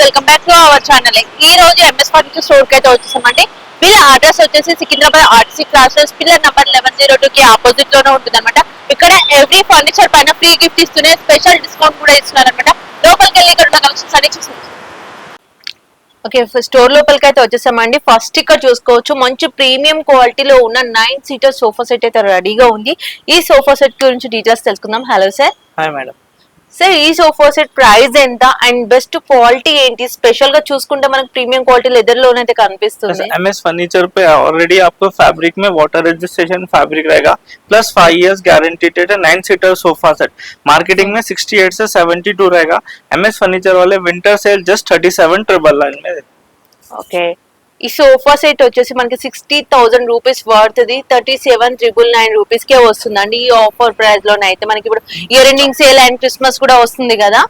Welcome back to our channel. ఈ రోజు MS furniture స్టోర్కి అయితే వచ్చేసామండి వీళ్ళ అడ్రస్ వచ్చేసి Secunderabad RTC classes pillar number eleven zero two కి ఆపోజిట్లోనే ఉంటుంది అనమాట ఇక్కడ ఎవ్రీ ఫర్నిచర్ పైన ఫ్రీ గిఫ్ట్ ఇస్తూనే స్పెషల్ డిస్కౌంట్ కూడా ఇస్తున్నారు అనమాట లోపలికి వెళ్ళి ఇక్కడ ఉన్న కలెక్షన్స్ అన్ని చూసి ఓకే స్టోర్ లోపలికి అయితే వచ్చేసామండి. ఫస్ట్ ఇక్కడ చూసుకోవచ్చు. మంచి ప్రీమియం క్వాలిటీలో ఉన్న నైన్ సీటర్ సోఫా సెట్ అయితే రెడీగా ఉంది. ఈ సోఫా సెట్ గురించి డీటెయిల్స్ తెలుసుకుందాం. Hello sir hi madam sir ఈ సోఫా సెట్ ప్రైస్ ఎంత అండ్ బెస్ట్ క్వాలిటీ ఏంటి స్పెషల్ గా చూసుకుంటే మనకి ప్రీమియం క్వాలిటీ లెదర్ లోనైతే కనిపిస్తుంది एम एस फर्नीचर पे ऑलरेडी आपको फैब्रिक में वाटर रजिस्ट्रेशन फैब्रिक रहेगा प्लस फाइव इयर्स गारंटी है nine seater sofa set marketing में सिक्सटी एट से सेवेंटी टू रहेगा एम एस फर्नीचर वाले winter sale just thirty seven triple nine में ఓకే ఈ సోఫా సెట్ వచ్చేసి మనకి సిక్స్టీ థౌసండ్ రూపీస్ వర్త్ది థర్టీ సెవెన్ త్రిబుల్ నైన్ రూపీస్కే వస్తుందండి. ఈ ఆఫర్ ప్రైస్లోనే అయితే మనకి ఇప్పుడు year ending sale and Christmas కూడా వస్తుంది కదా.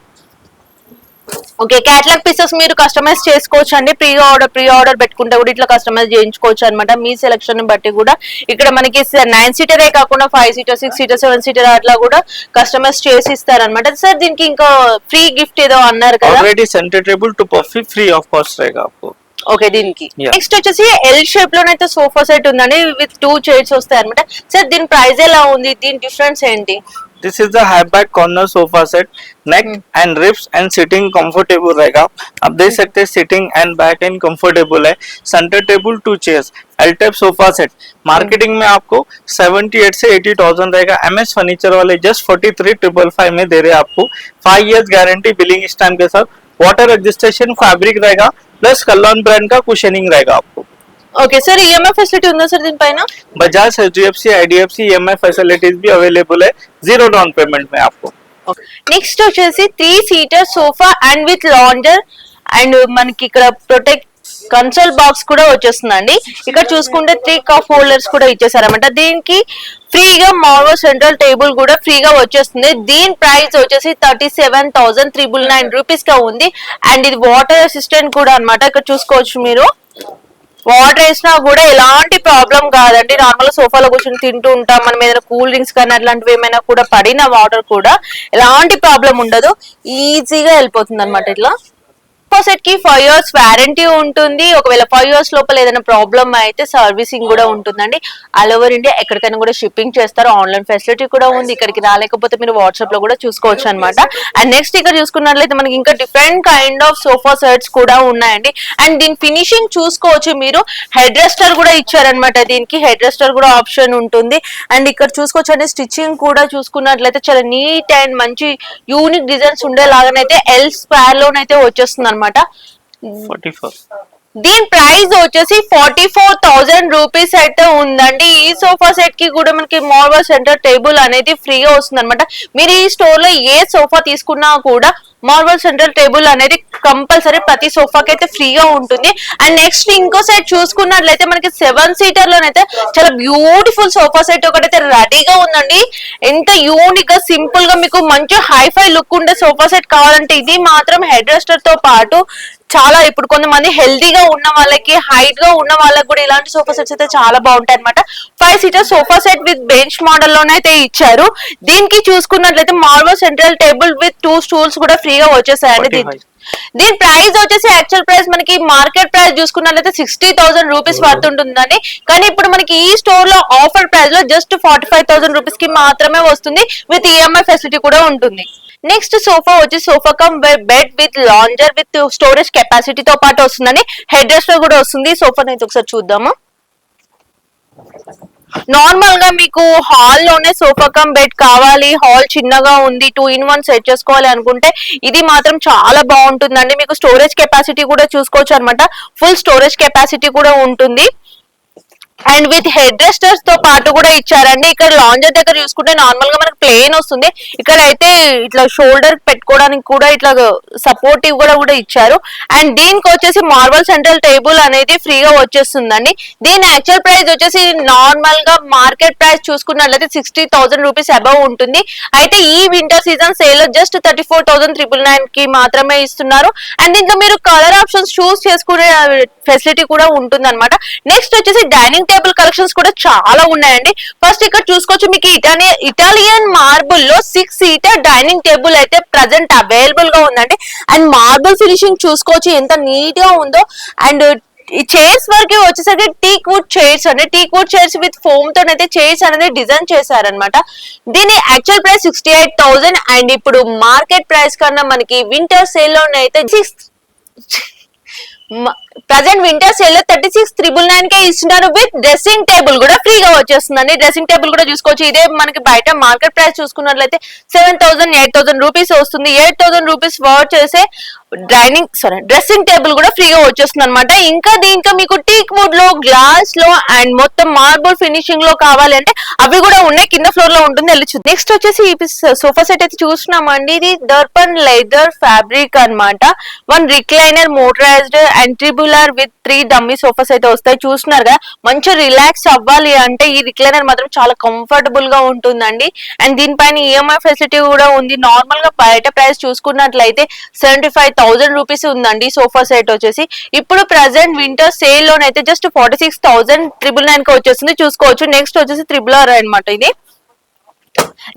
ఓకే క్యాటలాగ్ పీసెస్ మీరు కస్టమైజ్ చేసుకోవచ్చు అండి ప్రీ ఆర్డర్ ప్రీ ఆర్డర్ పెట్టుకుంటే కూడా ఇట్లా కస్టమైజ్ చేయించుకోవచ్చు అనమాట మీ సెలక్షన్ బట్టి కూడా ఇక్కడ మనకి నైన్ సీటరే కాకుండా five seater six seater seven seater అట్లా కూడా కస్టమైజ్ చేసి ఇస్తారనమాట సార్ దీనికి ఇంకా ఫ్రీ గిఫ్ట్ ఏదో అన్నారు కదా. Free of cost to परफी free of cost रहेगा आपको ఓకే దీనికి Yeah. నెక్స్ట్ వచ్చేసి ఎల్ షేప్ లోనైతే సోఫా సెట్ ఉందండి విత్ టూ చైర్స్ వస్తాయి అనమాట సార్ దీని ప్రైస్ ఎలా ఉంది దీని డిఫరెన్స్ ఏంటి this is the high back corner sofa set neck and rips and sitting comfortable रहेगा आप देख सकते हैं sitting and back and comfortable है centre table two chairs L type sofa set marketing में आपको 78 से 80,000 रहेगा एम एस फर्नीचर वाले जस्ट 43 ट्रिपल फाइव में दे रहे हैं आपको फाइव इयर्स गारंटी बिलिंग इस टाइम के साथ वाटर रजिस्ट्रेशन फैब्रिक रहेगा प्लस कल्याण ब्रांड का कुशनिंग रहेगा आपको ఓకే సార్ ఈఎంఐ ఫెసిలిటీ ఉందా సార్ దీనిపైన Bajaj H D F C I D F C E facilities भी अवेलेबल है जीरो डाउन पेमेंट में आपको నెక్స్ట్ వచ్చేసి three seater sofa and with lounger and మనకి ఇక్కడ ప్రొటెక్ట్ కన్సోల్ బాక్స్ కూడా వచ్చేస్తుందండి. ఇక్కడ చూసుకుంటే త్రీ కప్ హోల్డర్స్ కూడా ఇచ్చేసారన్నమాట. దీనికి ఫ్రీగా మావో సెంట్రల్ టేబుల్ కూడా ఫ్రీగా వచ్చేస్తుంది. దీని ప్రైస్ వచ్చేసి thirty seven thousand triple nine రూపీస్గా ఉంది. అండ్ ఇది వాటర్ అసిస్టెంట్ కూడా అనమాట ఇక్కడ చూసుకోవచ్చు మీరు. వాటర్ వేసినా కూడా ఎలాంటి ప్రాబ్లం కాదండి. నార్మల్ సోఫాలో కూర్చొని తింటూ ఉంటాం. మనం ఏదైనా కూల్ డ్రింక్స్ కానీ అట్లాంటివి ఏమైనా కూడా పడిన వాటర్ కూడా ఎలాంటి ప్రాబ్లం ఉండదు. ఈజీగా వెళ్ళిపోతుంది అనమాట ఇట్లా. సెట్కి ఫైవ్ ఇయర్స్ వారంటీ ఉంటుంది. ఒకవేళ ఫైవ్ ఇయర్స్ లోపల ఏదైనా ప్రాబ్లం అయితే సర్వీసింగ్ కూడా ఉంటుందండి. ఆల్ ఓవర్ ఇండియా ఎక్కడికైనా కూడా షిప్పింగ్ చేస్తారు. ఆన్లైన్ ఫెసిలిటీ కూడా ఉంది ఇక్కడికి రాలేకపోతే మీరు వాట్సాప్లో కూడా చూసుకోవచ్చు అనమాట అండ్ నెక్స్ట్ ఇక్కడ చూసుకున్నట్లయితే మనకి ఇంకా different kind of sofa sets కూడా ఉన్నాయండి. అండ్ దీని ఫినిషింగ్ చూసుకోవచ్చు మీరు. హెడ్ రెస్టర్ కూడా ఇచ్చారనమాట దీనికి. హెడ్ రెస్టర్ కూడా ఆప్షన్ ఉంటుంది. అండ్ ఇక్కడ చూసుకోవచ్చు అండి స్టిచ్చింగ్ కూడా చూసుకున్నట్లయితే చాలా నీట్ అండ్ మంచి యూనిక్ డిజైన్స్ ఉండేలాగానైతే ఎల్ స్క్వేర్ లోనైతే వచ్చేస్తుంది అనమాట దీని ప్రైస్ వచ్చేసి ఫార్టీ ఫోర్ థౌజండ్ రూపీస్ అయితే ఉందండి. ఈ సోఫా సెట్కి కూడా మనకి మార్బల్ సెంటర్ టేబుల్ అనేది ఫ్రీగా వస్తుంది అనమాట మీరు ఈ స్టోర్లో ఏ సోఫా తీసుకున్నా కూడా మార్బల్ సెంటర్ టేబుల్ అనేది కంపల్సరీ ప్రతి సోఫాకి అయితే ఫ్రీగా ఉంటుంది. అండ్ నెక్స్ట్ ఇంకో సెట్ చూసుకున్నట్లయితే మనకి సెవెన్ సీటర్ లోనైతే చాలా బ్యూటిఫుల్ సోఫా సెట్ ఒకటైతే రెడీగా ఉందండి. ఎంత యూనిక్గా సింపుల్గా మీకు మంచి హైఫై లుక్ ఉండే సోఫా సెట్ కావాలంటే ఇది మాత్రం హెడ్ రెస్టర్తో పాటు చాలా ఇప్పుడు కొంతమంది హెల్దీగా ఉన్న వాళ్ళకి హైట్గా ఉన్న వాళ్ళకి కూడా ఇలాంటి సోఫా సెట్స్ అయితే చాలా బాగుంటాయి అనమాట five seater sofa set with bench మోడల్లోనే అయితే ఇచ్చారు. దీనికి చూసుకున్నట్లయితే marble central table with two stools కూడా ఫ్రీగా వచ్చేసాయండి దీనికి. 45. దీని ప్రైస్ వచ్చేసి యాక్చువల్ ప్రైస్ మనకి మార్కెట్ ప్రైస్ చూసుకున్నట్లయితే సిక్స్టీ థౌసండ్ రూపీస్ వర్త్ ఉంటుందండి కానీ ఇప్పుడు మనకి ఈ స్టోర్లో ఆఫర్ ప్రైస్లో జస్ట్ ఫార్టీ ఫైవ్ థౌసండ్ రూపీస్కి మాత్రమే వస్తుంది. విత్ ఈఎంఐ ఫెసిలిటీ కూడా ఉంటుంది. నెక్స్ట్ సోఫా వచ్చి sofa come bed with lounger with storage capacity తో పాటు వస్తుందని హెడ్ రెస్ట్ కూడా వస్తుంది. సోఫా అయితే ఒకసారి చూద్దాము? నార్మల్గా మీకు హాల్లోనే సోఫా కమ్ బెడ్ కావాలి. హాల్ చిన్నగా ఉంది. టూ ఇన్ వన్ సెట్ చేసుకోవాలి అనుకుంటే ఇది మాత్రం చాలా బాగుంటుందండి. మీకు స్టోరేజ్ కెపాసిటీ కూడా చూసుకోవచ్చు అనమాట ఫుల్ స్టోరేజ్ కెపాసిటీ కూడా ఉంటుంది. అండ్ విత్ హెడ్ రెస్టర్స్తో పాటు కూడా ఇచ్చారండి. ఇక్కడ లాంజర్ దగ్గర చూసుకుంటే నార్మల్గా మనకు ప్లేన్ వస్తుంది. ఇక్కడ అయితే ఇట్లా షోల్డర్ పెట్టుకోవడానికి కూడా ఇట్లా సపోర్టివ్ కూడా కూడా ఇచ్చారు. అండ్ దీనికి వచ్చేసి మార్బల్ సెంట్రల్ టేబుల్ అనేది ఫ్రీగా వచ్చేస్తుందండి. దీని యాక్చువల్ ప్రైస్ వచ్చేసి నార్మల్గా మార్కెట్ ప్రైస్ చూసుకున్నట్లయితే సిక్స్టీ థౌసండ్ రూపీస్ అబవ్ ఉంటుంది. అయితే ఈ winter season sale just thirty four thousand triple నైన్కి మాత్రమే ఇస్తున్నారు. అండ్ దీంట్లో మీరు కలర్ ఆప్షన్స్ చూస్ చేసుకునే ఫెసిలిటీ కూడా ఉంటుంది అనమాట నెక్స్ట్ వచ్చేసి డైనింగ్ టేబుల్ కలెక్షన్స్ కూడా చాలా ఉన్నాయండి. ఫస్ట్ ఇక్కడ చూసుకోవచ్చు మీకు ఇటాలియన్ ఇటాలియన్ మార్బుల్లో సిక్స్ సీటర్ డైనింగ్ టేబుల్ అయితే ప్రజెంట్ అవైలబుల్గా ఉందండి. అండ్ మార్బుల్ ఫినిషింగ్ చూసుకోవచ్చు ఎంత నీట్గా ఉందో. అండ్ ఈ చైర్స్ వరకు వచ్చేసరికి టీక్ వుడ్ చైర్స్ అండి. టీక్ వుడ్ చైర్స్ విత్ ఫోమ్తో అయితే చైర్స్ అనేది డిజైన్ చేశారనమాట దీని actual price sixty eight thousand and ఇప్పుడు మార్కెట్ ప్రైస్ కన్నా మనకి వింటర్ సేల్లో అయితే సిక్స్ ప్రజెంట్ వింటర్ సేల్లో థర్టీ సిక్స్ త్రిబుల్ నైన్ కే ఇస్తున్నారు. విత్ డ్రెస్సింగ్ టేబుల్ కూడా ఫ్రీగా వచ్చేస్తుందండి. డ్రెస్సింగ్ టేబుల్ కూడా చూసుకోవచ్చు. ఇదే మనకి బయట మార్కెట్ ప్రైస్ చూసుకున్నట్లయితే seven thousand eight thousand rupees వస్తుంది. ఎయిట్ థౌసండ్ రూపీస్ వర్క్ చేసే డైనింగ్ సారీ డ్రెస్సింగ్ టేబుల్ కూడా ఫ్రీగా వచ్చేస్తుంది అనమాట ఇంకా దీంట్లో మీకు టీక్ వుడ్లో గ్లాస్లో అండ్ మొత్తం మార్బుల్ ఫినిషింగ్లో కావాలి అంటే అవి కూడా ఉన్నాయి. కింద ఫ్లోర్లో ఉంటుంది. వెళ్ళి నెక్స్ట్ వచ్చేసి ఈ సోఫా సెట్ అయితే చూస్తున్నామండి. ఇది దర్పన్ లెదర్ ఫ్యాబ్రిక్ అన్నమాట. వన్ రిక్లైనర్ మోటరైజ్డ్ అండ్ ట్రిబులర్ విత్ త్రీ డమ్మీ సోఫాస్ అయితే వస్తాయి. చూస్తున్నారు కదా మంచి రిలాక్స్ అవ్వాలి అంటే ఈ రిక్లైనర్ మాత్రం చాలా కంఫర్టబుల్గా ఉంటుందండి. అండ్ దీనిపైన ఈఎంఐ ఫెసిలిటీ కూడా ఉంది. నార్మల్గా బయట ప్రైస్ చూసుకున్నట్లయితే సెవెంటీ ఫైవ్ థౌసండ్ రూపీస్ ఉందండి సోఫా సెట్ వచ్చేసి. ఇప్పుడు present winter sale లోనైతే just forty six thousand triple నైన్కి వచ్చేస్తుంది చూసుకోవచ్చు. నెక్స్ట్ వచ్చేసి త్రిబుల్ ఆర్ అనమాట ఇది.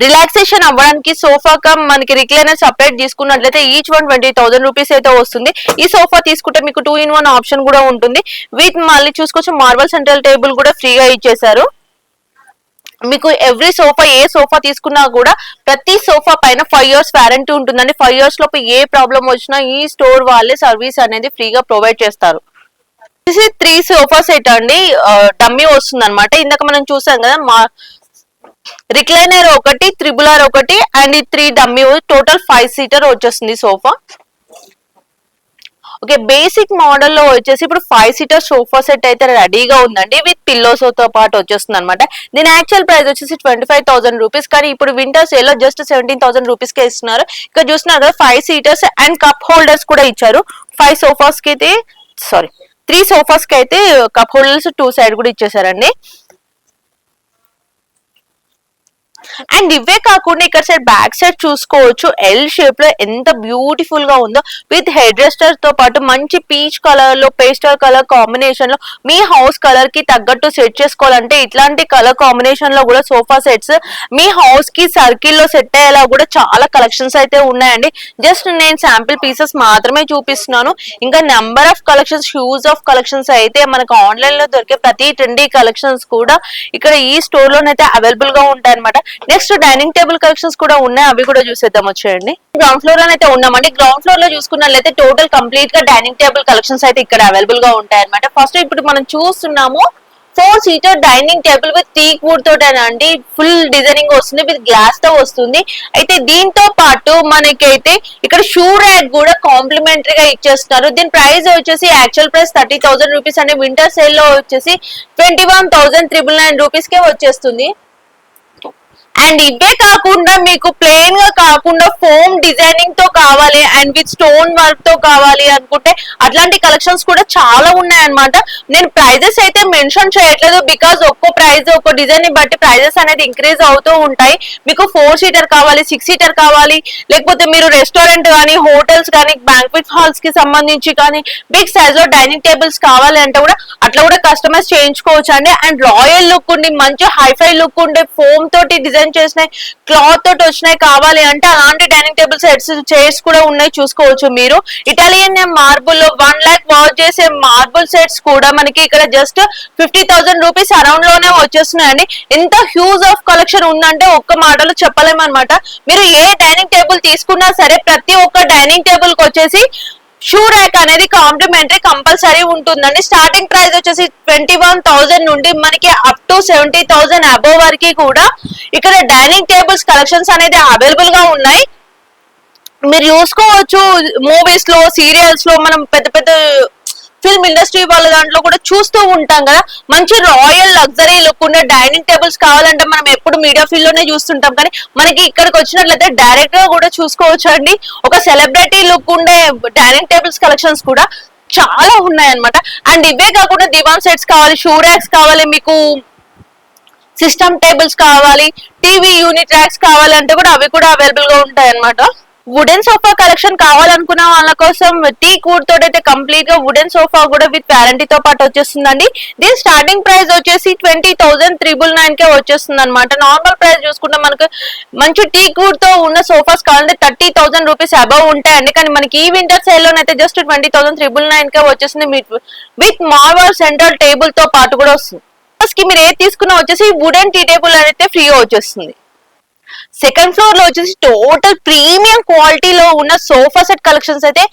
రిలాక్సేషన్ అవ్వడానికి సోఫా కమ్ మనకి రిక్లైనర్ సపరేట్ తీసుకున్నట్లయితే each one twenty thousand rupees అయితే వస్తుంది. ఈ సోఫా తీసుకుంటే మీకు టూ ఇన్ వన్ ఆప్షన్ కూడా ఉంటుంది. వీటి మళ్ళీ చూసుకొచ్చి మార్బల్ సెంట్రల్ టేబుల్ కూడా ఫ్రీగా ఇచ్చేసారు మీకు ఎవ్రీ సోఫా ఏ సోఫా తీసుకున్నా కూడా ప్రతి సోఫా పైన ఫైవ్ ఇయర్స్ వ్యారంటీ ఉంటుందండి. ఫైవ్ ఇయర్స్ లోపు ఏ ప్రాబ్లం వచ్చినా ఈ స్టోర్ వాళ్ళే సర్వీస్ అనేది ఫ్రీగా ప్రొవైడ్ చేస్తారు. త్రీ సోఫా సెట్ అండి. డమ్మీ వస్తుంది అనమాట ఇందాక మనం చూసాం కదా మా రిక్లైనర్ ఒకటి త్రిబుల్ ఆర్ ఒకటి అండ్ ఈ three dummy total five seater వచ్చేస్తుంది సోఫా. ఓకే బేసిక్ మోడల్లో వచ్చేసి ఇప్పుడు ఫైవ్ సీటర్ సోఫా సెట్ అయితే రెడీగా ఉందండి. విత్ పిల్లోస్తో పాటు వచ్చేస్తుంది అనమాట దీని యాక్చువల్ ప్రైస్ వచ్చేసి ట్వంటీ ఫైవ్ థౌసండ్ రూపీస్ కానీ ఇప్పుడు వింటర్ సేల్లో జస్ట్ సెవెంటీన్ థౌసండ్ రూపీస్ కే ఇస్తున్నారు. ఇక్కడ చూస్తున్నారు కదా five seaters and cup holders కూడా ఇచ్చారు. ఫైవ్ సోఫాస్కి అయితే సారీ త్రీ సోఫాస్కి అయితే కప్ హోల్డర్స్ టూ సైడ్ కూడా ఇచ్చేసారండి. అండ్ ఇవే కాకుండా ఇక్కడ సైడ్ బ్యాక్ సైడ్ చూసుకోవచ్చు. ఎల్ షేప్లో ఎంత బ్యూటిఫుల్గా ఉందో. విత్ హెడ్ రెస్టర్తో పాటు మంచి పీచ్ కలర్లో పేస్టల్ కలర్ కాంబినేషన్లో మీ హౌస్ కలర్కి తగ్గట్టు సెట్ చేసుకోవాలంటే ఇట్లాంటి కలర్ కాంబినేషన్లో కూడా సోఫా సెట్స్ మీ హౌస్కి సర్కిల్లో సెట్ అయ్యేలా కూడా చాలా కలెక్షన్స్ అయితే ఉన్నాయండి. జస్ట్ నేను శాంపిల్ పీసెస్ మాత్రమే చూపిస్తున్నాను. ఇంకా number of collections huge of collections అయితే మనకు ఆన్లైన్లో దొరికే ప్రతి ట్రెండీ కలెక్షన్స్ కూడా ఇక్కడ ఈ స్టోర్ లోనైతే అవైలబుల్గా ఉంటాయి అనమాట నెక్స్ట్ డైనింగ్ టేబుల్ కలెక్షన్స్ కూడా ఉన్నాయి. అవి కూడా చూసేద్దాం వచ్చేయండి. గ్రౌండ్ ఫ్లోర్లో అయితే ఉన్నామండి. గ్రౌండ్ ఫ్లోర్లో చూసుకున్నట్లయితే టోటల్ కంప్లీట్గా డైనింగ్ టేబుల్ కలెక్షన్స్ అయితే ఇక్కడ అవైలబుల్గా ఉంటాయి అనమాట ఫస్ట్ ఇప్పుడు మనం చూస్తున్నాము four seater dining table with teak wood తోటేనండి. Full designing వస్తుంది విత్ గ్లాస్తో వస్తుంది. అయితే దీంతో పాటు మనకైతే ఇక్కడ షూ ర్యాక్ కూడా కాంప్లిమెంటరీ గా ఇచ్చేస్తున్నారు. దీని ప్రైస్ వచ్చేసి actual price thirty thousand rupees అండి. వింటర్ సేల్లో వచ్చేసి twenty one thousand triple nine rupees కే వచ్చేస్తుంది. అండ్ ఇవే కాకుండా మీకు ప్లెయిన్గా కాకుండా ఫోమ్ డిజైనింగ్తో కావాలి అండ్ విత్ స్టోన్ వర్క్తో కావాలి అనుకుంటే అట్లాంటి కలెక్షన్స్ కూడా చాలా ఉన్నాయి అనమాట నేను ప్రైజెస్ అయితే మెన్షన్ చేయట్లేదు బికాస్ ఒక్కో ప్రైస్ ఒక్కో డిజైన్ని బట్టి ప్రైజెస్ అనేది ఇంక్రీజ్ అవుతూ ఉంటాయి. మీకు ఫోర్ సీటర్ కావాలి సిక్స్ సీటర్ కావాలి లేకపోతే మీరు రెస్టారెంట్ కానీ హోటల్స్ కానీ బ్యాంక్వెట్ హాల్స్కి సంబంధించి కానీ బిగ్ సైజ్లో డైనింగ్ టేబుల్స్ కావాలి అంటే కూడా అట్లా కూడా కస్టమైజ్ చేయించుకోవచ్చు అండి అండ్ రాయల్ లుక్ ఉండి మంచి హైఫై లుక్ ఉండే ఫోమ్ తోటి డిజైన్ చేసినాయి క్లాత్ తోటి వచ్చినాయి కావాలి అంటే అలాంటి డైనింగ్ టేబుల్ సెట్స్ చైర్స్ కూడా ఉన్నాయి చూసుకోవచ్చు మీరు. ఇటాలియన్ మార్బుల్ వన్ లాక్ వాచ్ చేసే మార్బుల్ సెట్స్ కూడా మనకి ఇక్కడ జస్ట్ ఫిఫ్టీ థౌసండ్ రూపీస్ అరౌండ్లోనే వచ్చేస్తున్నాయండి. ఎంత హ్యూజ్ ఆఫ్ కలెక్షన్ ఉందంటే ఒక్క మాటలో చెప్పలేమన్నమాట. మీరు ఏ డైనింగ్ టేబుల్ తీసుకున్నా సరే ప్రతి ఒక్క డైనింగ్ టేబుల్కి వచ్చేసి షూ ర్యాక్ అనేది కాంప్లిమెంటరీ కంపల్సరీ ఉంటుందండి. స్టార్టింగ్ ప్రైస్ వచ్చేసి ట్వంటీ వన్ థౌసండ్ నుండి మనకి up to seventy thousand above వరకు కూడా ఇక్కడ డైనింగ్ టేబుల్స్ కలెక్షన్స్ అనేది అవైలబుల్గా ఉన్నాయి. మీరు చూసుకోవచ్చు మూవీస్లో సీరియల్స్లో మనం పెద్ద పెద్ద ఫిల్మ్ ఇండస్ట్రీ వాళ్ళ దాంట్లో కూడా చూస్తూ ఉంటాం కదా. మంచి రాయల్ లగ్జరీ లుక్ ఉండే డైనింగ్ టేబుల్స్ కావాలంటే మనం ఎప్పుడు మీడియా ఫీల్డ్లోనే చూస్తుంటాం. కానీ మనకి ఇక్కడికి వచ్చినట్లయితే డైరెక్ట్గా కూడా చూసుకోవచ్చు అండి. ఒక సెలబ్రిటీ లుక్ ఉండే డైనింగ్ టేబుల్స్ కలెక్షన్స్ కూడా చాలా ఉన్నాయన్నమాట. అండ్ ఇవే కాకుండా దివాన్ సెట్స్ కావాలి షూ ర్యాక్స్ కావాలి మీకు సిస్టమ్ టేబుల్స్ కావాలి టీవీ యూనిట్ ర్యాక్స్ కావాలంటే కూడా అవి కూడా అవైలబుల్గా ఉంటాయి అన్నమాట వుడెన్ సోఫా కలెక్షన్ కావాలనుకున్న వాళ్ళ కోసం టీ కూడ్ తోటి అయితే కంప్లీట్గా వుడెన్ సోఫా కూడా విత్ వారంటీ తో పాటు వచ్చేస్తుందండి. దీని స్టార్టింగ్ ప్రైస్ వచ్చేసి ట్వంటీ థౌసండ్ త్రిబుల్ నైన్ కే వచ్చేస్తుంది అనమాట నార్మల్ ప్రైస్ చూసుకుంటే మనకు మంచి టీ కూడ్తో ఉన్న సోఫాస్ కావాలంటే థర్టీ థౌసండ్ రూపీస్ అబవ్ ఉంటాయండి కానీ మనకి ఈ వింటర్ సేల్ అయితే just twenty thousand triple nine కే వచ్చేస్తుంది. విత్ మార్వల్ సెంట్రల్ టేబుల్తో పాటు కూడా వస్తుంది. కి మీరు ఏది తీసుకున్నా వచ్చేసి వుడెన్ టీ టేబుల్ అయితే ఫ్రీగా వచ్చేస్తుంది. సెకండ్ ఫ్లోర్లో వచ్చేసి టోటల్ ప్రీమియం క్వాలిటీలో ఉన్న సోఫా సెట్ కలెక్షన్స్ అయితే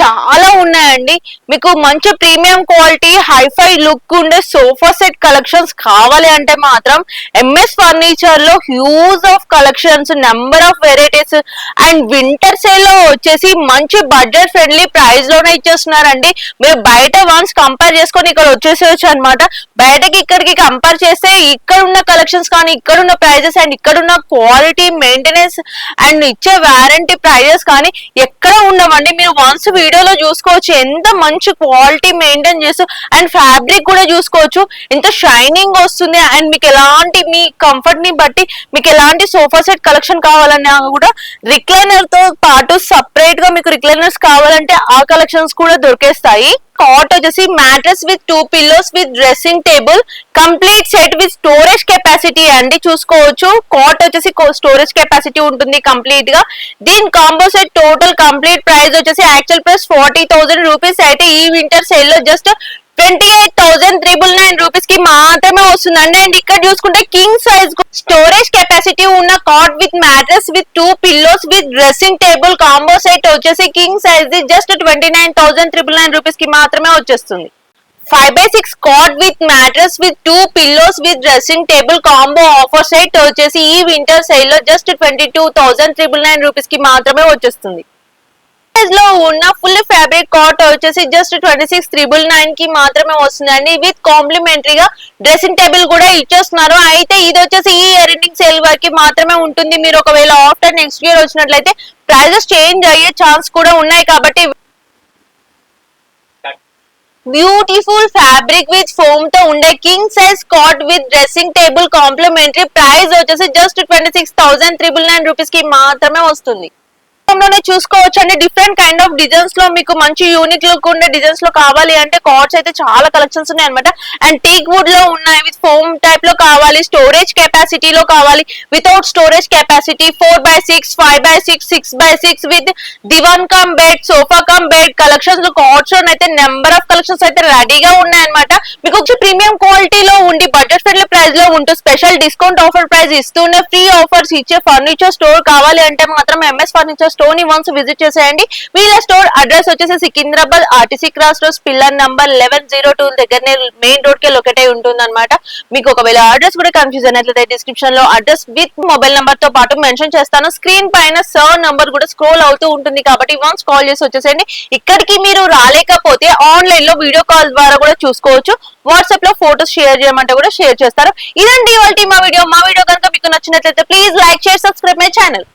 చాలా ఉన్నాయండి. మీకు మంచి ప్రీమియం క్వాలిటీ హైఫై లుక్ ఉండే సోఫా సెట్ కలెక్షన్స్ కావాలి అంటే మాత్రం MS ఫర్నిచర్లో huge of collections number of varieties and winter సేల్లో వచ్చేసి మంచి బడ్జెట్ ఫ్రెండ్లీ ప్రైస్లోనే ఇచ్చేస్తున్నారండి. మీరు బయట వన్స్ కంపేర్ చేసుకొని ఇక్కడ వచ్చేసేయచ్చు అనమాట బయటకి ఇక్కడికి కంపేర్ చేస్తే ఇక్కడ ఉన్న కలెక్షన్స్ కానీ ఇక్కడ ఉన్న ప్రైజెస్ అండ్ ఇక్కడ ఉన్న క్వాలిటీ మెయింటెనెన్స్ అండ్ ఇచ్చే వారంటీ ప్రైజెస్ కానీ ఎక్కడ ఉండవండి. మీరు వన్స్ వీడియోలో చూసుకోవచ్చు. ఎంత మంచి క్వాలిటీ మెయింటైన్ చేస్తూ అండ్ ఫ్యాబ్రిక్ కూడా చూసుకోవచ్చు. ఎంత షైనింగ్ వస్తుంది అండ్ మీకు ఎలాంటి మీ కంఫర్ట్ని బట్టి మీకు ఎలాంటి సోఫా సెట్ కలెక్షన్ కావాలన్నా కూడా రిక్లైనర్తో పాటు సపరేట్గా మీకు రిక్లైనర్స్ కావాలంటే ఆ కలెక్షన్స్ కూడా దొరికేస్తాయి. కాట్ వచ్చేసి mattress with two pillows with dressing table complete set with storage capacity అండి చూసుకోవచ్చు కాట్ వచ్చేసి స్టోరేజ్ కెపాసిటీ ఉంటుంది కంప్లీట్గా దీని combo set total complete price వచ్చేసి actual price forty thousand rupees అయితే ఈ వింటర్ సేల్లో just twenty eight thousand triple nine రూపీస్కి మాత్రమే వస్తుందండి. అండ్ ఇక్కడ చూసుకుంటే కింగ్ సైజ్ స్టోరేజ్ కెపాసిటీ ఉన్న cot with mattress with two pillows with dressing table combo set వచ్చేసి king size just twenty nine thousand triple nine రూపీస్కి మాత్రమే వచ్చేస్తుంది. Five by six cot with mattress with two pillows with dressing table combo offer set వచ్చేసి ఈ winter సైల్లో just twenty two thousand triple nine రూపీస్కి మాత్రమే వచ్చేస్తుంది. లో ఉన్న ఫుల్ ఫ్యాబ్రిక్ కాట్ వచ్చేసి జస్ట్ ట్వంటీ సిక్స్ త్రిబుల్ నైన్కి మాత్రమే వస్తుందండి. విత్ కాంప్లిమెంటరీ గా డ్రెస్సింగ్ టేబుల్ కూడా ఇచ్చేస్తున్నారు. అయితే ఇది వచ్చేసి ఈ ఎరిటింగ్ సేల్ వరకు మాత్రమే ఉంటుంది. మీరు ఒకవేళ ఆఫ్టర్ నెక్స్ట్ ఇయర్ వచ్చినట్లయితే ప్రైజెస్ చేంజ్ అయ్యే ఛాన్స్ కూడా ఉన్నాయి కాబట్టి బ్యూటిఫుల్ ఫ్యాబ్రిక్ విత్ ఫోమ్తో ఉండే king size cot with dressing table complimentary price వచ్చేసి just twenty six thousand triple nine రూపీస్కి మాత్రమే వస్తుంది. లోనే చూసుకోవచ్చు అండి. డిఫరెంట్ కైండ్ ఆఫ్ డిజైన్స్లో మీకు మంచి యూనిక్ లుక్ ఉండే డిజైన్స్లో కావాలి అంటే కార్డ్స్ అయితే చాలా కలెక్షన్స్ ఉన్నాయి అనమాట అండ్ టీక్ వుడ్లో ఉన్నాయి. విత్ ఫోమ్ టైప్లో కావాలి స్టోరేజ్ కెపాసిటీ లో కావాలి. Without storage capacity four by six five by six six by six with divan cum bed sofa cum bed కలెక్షన్స్లో కార్డ్స్లో అయితే నెంబర్ ఆఫ్ కలెక్షన్స్ అయితే రెడీగా ఉన్నాయి అనమాట మీకు వచ్చి ప్రీమియం క్వాలిటీలో ఉండి బడ్జెట్ ఫ్రెండ్లీ ప్రైస్లో ఉంటూ స్పెషల్ డిస్కౌంట్ ఆఫర్ ప్రైస్ ఇస్తూనే ఫ్రీ ఆఫర్స్ ఇచ్చే ఫర్నిచర్ స్టోర్ కావాలి అంటే మాత్రం ఎంఎస్ ఫర్నిచర్ స్టోర్ని వన్స్ విజిట్ చేసేయండి. వీళ్ళ స్టోర్ అడ్రస్ వచ్చేసి Secunderabad RTC cross road pillar number eleven zero two దగ్గరనే మెయిన్ రోడ్ కే లొకేట్ అయి ఉంటుంది అనమాట మీకు ఒకవేళ అడ్రస్ కూడా కన్ఫ్యూజ్ అయినట్లయితే డిస్క్రిప్షన్లో అడ్రస్ విత్ మొబైల్ నంబర్తో పాటు మెన్షన్ చేస్తాను. స్క్రీన్ పైన సర్ నంబర్ కూడా స్క్రోల్ అవుతూ ఉంటుంది కాబట్టి వన్స్ కాల్ చేసి వచ్చేసేయండి. ఇక్కడికి మీరు రాలేకపోతే ఆన్లైన్లో వీడియో కాల్ ద్వారా కూడా చూసుకోవచ్చు. వాట్సాప్లో ఫోటోస్ షేర్ చేయమంటే కూడా షేర్ చేస్తారు. ఇదండి ఇవాళ మా వీడియో మా వీడియో కనుక మీకు నచ్చినట్లయితే please like share subscribe my channel